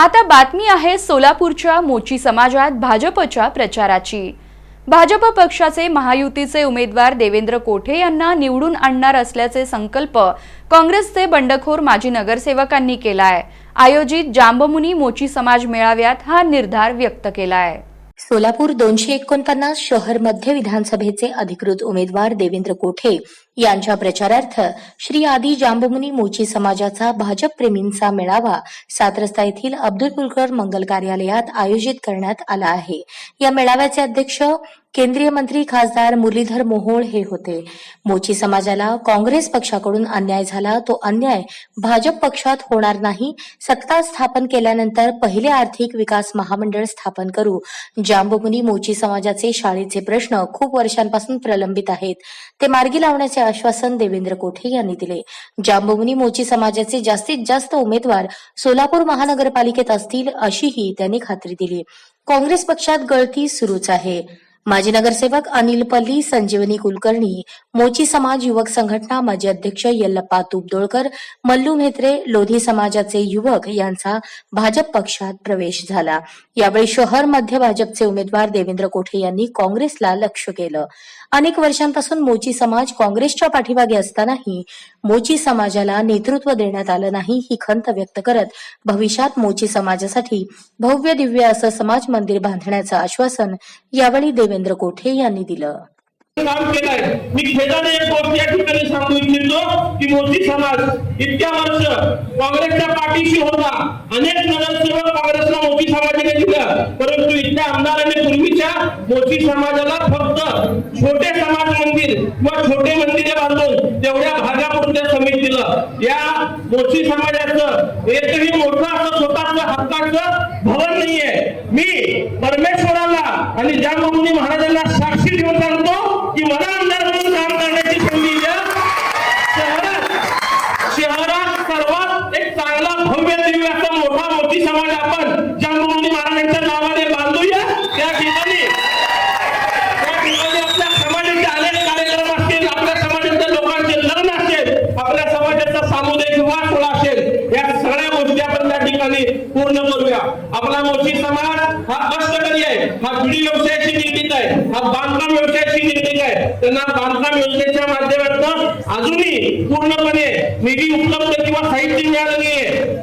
आता बातमी आहे सोलापूरच्या मोची समाजात भाजपच्या प्रचाराची. भाजप पक्षाचे महायुतीचे उमेदवार देवेंद्र कोठे यांना निवडून आणणार असल्याचे संकल्प काँग्रेसचे बंडखोर माजी नगरसेवकांनी केलाय. आयोजित जांबमुनी मोची समाज मेळाव्यात हा निर्धार व्यक्त केलाय. सोलापूर दोनशे एकोणपन्नास शहर मध्य विधानसभेचे अधिकृत उमेदवार देवेंद्र कोठे यांच्या प्रचारार्थ श्री आदी जांबमुनी मोची समाजाचा भाजपप्रेमींचा मेळावा सात रस्ता येथील अब्दुल कुलकर मंगल कार्यालयात आयोजित करण्यात आला आहे. या मेळाव्याचे अध्यक्ष केंद्रीय मंत्री खासदार मुरलीधर मोहोळ हे होते. मोची समाजाला काँग्रेस पक्षाकडून अन्याय झाला तो अन्याय भाजप पक्षात होणार नाही. सत्ता स्थापन केल्यानंतर पहिले आर्थिक विकास महामंडळ स्थापन करू. जांबमुनी मोची समाजाचे शाळेचे प्रश्न खूप वर्षांपासून प्रलंबित आहेत. ते मार्गी लावण्याचे आश्वासन देवेंद्र कोठे यांनी दिले. जांबमुनी मोची समाजाचे जास्तीत जास्त उमेदवार सोलापूर महानगरपालिकेत असतील अशीही त्यांनी खात्री दिली. काँग्रेस पक्षात गळती सुरूच आहे. माजी नगरसेवक अनिल पल्ली संजीवनी कुलकर्णी मोची समाज युवक संघटना माजी अध्यक्ष यल्लप्पा तुपदोळकर मल्लू म्हेत्रे लोधी समाजाचे युवक यांचा भाजप पक्षात प्रवेश झाला. यावेळी शहर मध्य भाजपचे उमेदवार देवेंद्र कोठे यांनी काँग्रेसला लक्ष केलं. अनेक वर्षांपासून मोची समाज काँग्रेसच्या पाठीमागे असतानाही मोची समाजाला नेतृत्व देण्यात आलं नाही ही खंत व्यक्त करत भविष्यात मोची समाजासाठी भव्य दिव्य असं समाज मंदिर बांधण्याचं आश्वासन यावेळी देवेंद्र कोठे यांनी दिलं? काम केलंय. मी खेदाने एक गोष्ट या ठिकाणी सांगू इच्छितो की मोदी समाज इतक्या वर्ष काँग्रेसच्या पाठीशी होता. अनेक नगरसेवक काँग्रेसला मोदी समाजाने दिलं. परंतु इथल्या आमदाराने पूर्वीच्या मोदी समाजाला फक्त छोटे समाज मंदिर किंवा छोटे मंदिरे बांधून तेवढ्या भागापुरत्या समित दिलं. या मोदी समाजाचं एकही मोठं असं स्वतःच हक्काचं भवन नाहीये. मी परमेश्वराला आणि ज्या मुनी महाराजांना साक्षी ठेवून सांगतो की मला आमदार म्हणून काम करण्याची संधी द्या. शहरात शहरात सर्वात एक चांगला भव्य दिव्य असा मोठा मोठी समाज आपण ज्या मुनी महाराजांच्या नावाने बांधूया त्या ठिकाणी त्या ठिकाणी आपल्या समाजाचे अनेक कार्यक्रम असतील आपल्या समाजाच्या लोकांचे लग्न असेल आपल्या समाजाचा सामुदायिक विवाह सोहळा असेल या सगळ्या गोष्टी आपण त्या ठिकाणी पूर्ण करूया. आपला मोठी समाज हा कष्टकरी आहे हा बिडी व्यवसायाशी निर्मित आहे. हा बांधकाम व्यवसायाशी निर्मित आहे. त्यांना बांधकाम योजनेच्या माध्यमातून अजूनही पूर्णपणे निधी उपलब्ध किंवा साहित्य मिळालं नाहीये.